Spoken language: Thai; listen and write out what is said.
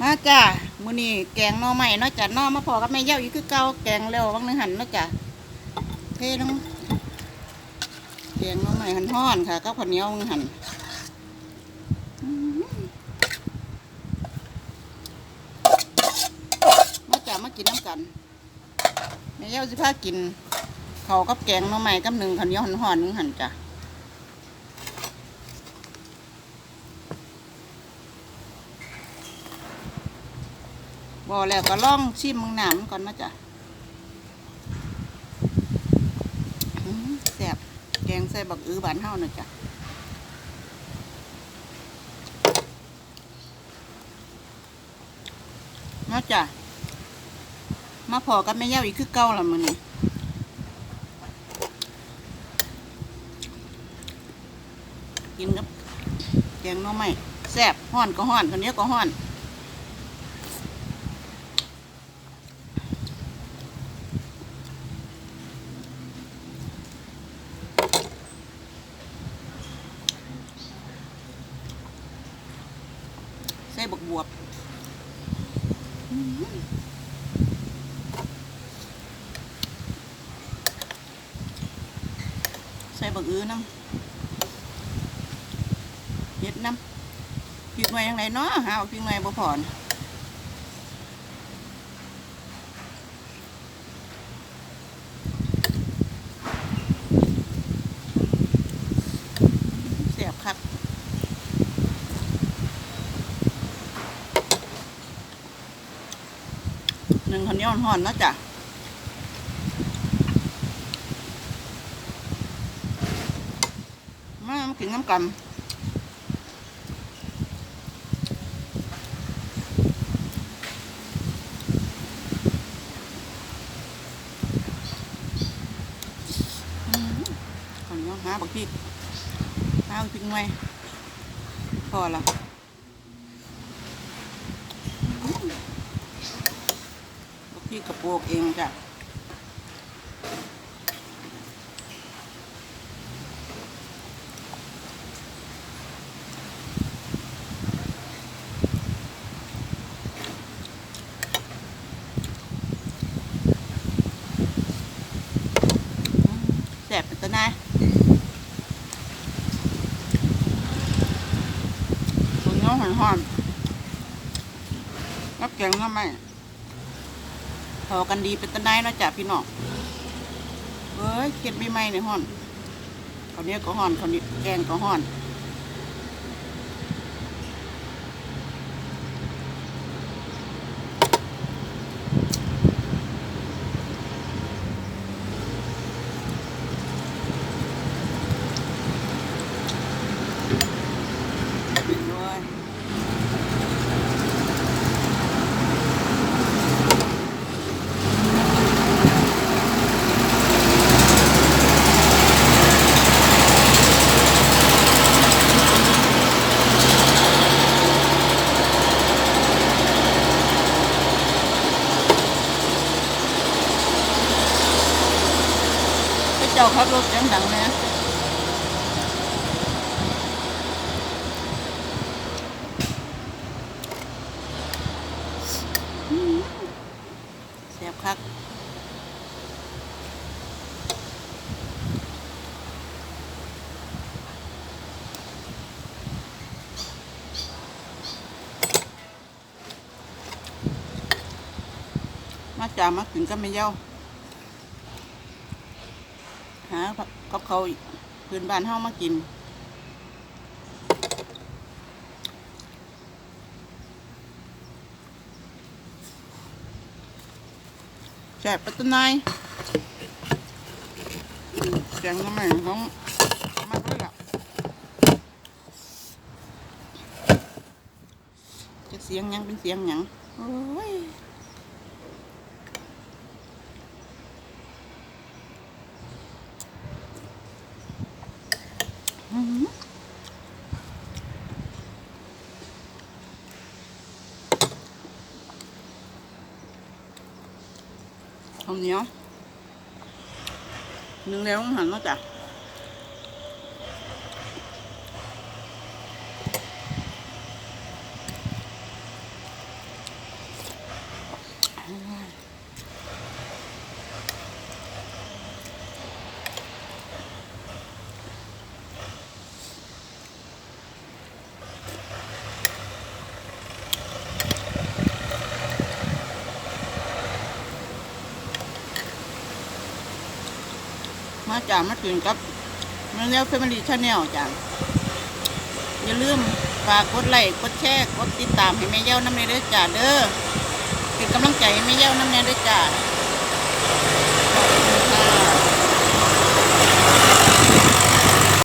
มาจ้ามื้อนี้แกงหน่อใหม่เนาะจ้ะหน่อมาพอกับแม่เย้าอีกคือเก่าแกงแล้ววังนึงหันเนาะจ้ะเทลงแกงหน่อใหม่หันห้อนค่ะกับข้าวเหนียววังนึงหันอื้อหือมาจ้ามากินน้ำกันแม่เย้าสิพากินเข้าวกับแกงหน่อใหม่กับหนึ่งข้าวเหนียวหันห้อนนึงหันจ้ะ บ่แล้วก็ล่องชิมมึงหนามก่อนมาจ้ะแซ่บแกงใส่บักอื้อบานเฮานะจ้ะมาจ้ะมาพอกับแม่เย้าอีกคือเก่าละมื้อนี้กินกับแกงน่อไม้แซ่บฮ้อนก็ฮ้อนคนนี้ยวก็ฮ้อน ใส่บักบวบอื้อหือใส่บักอื้อน้ำเห็ดน้ำพริกหน่วยยังไงเนาะหาว่าพริกหน่วยบ่พอนเสียบคัก ห นึ่งข้าวเหนียวห่อนนะจ้ะมามากินน้ำกันอื้อข้าวเหนียวหาบักพริกหาบักพริกหน่วยพอละ ลูก พี่กระโปรงเองจ้ะแสบเป็นตัวหนายตัวเนื้อหอนๆรับแกงก็ไม่ พอกันดีเป็นต้นได้เนาะจ้ะพี่น้องเอ้ยเก็ดไม่ไหมในห่อนเขาวเหนี้ยวก็ห่อนเขาวนี้แกงก็ห่อน ด้วยไป เจ้าขับรถเสียงดังนะแซ่บคักมาจ่ามากินก็ไม่เย้า หากับเขาวพื้นบ้านเฮามากินแซ่บปัตตนายอืมแกงก็ไม่ของมากเลยล่ะจะเสียงหยังเป็นเสียงหยังโอ้ย ข้าวเหนียวหนึ่งแล้วต้องหันมาจ้ะ มาจากมาถึงกับมาแล้วเฟมิลี่ชาแนลจ้ะอย่าลืมฝากกดไลค์กดแชร์กดติดตามให้แม่เย้าน้ำเนยด้วยจ้าเด้อเป็นกำลังใจให้แม่เย้าน้ำเนยด้วยจ้า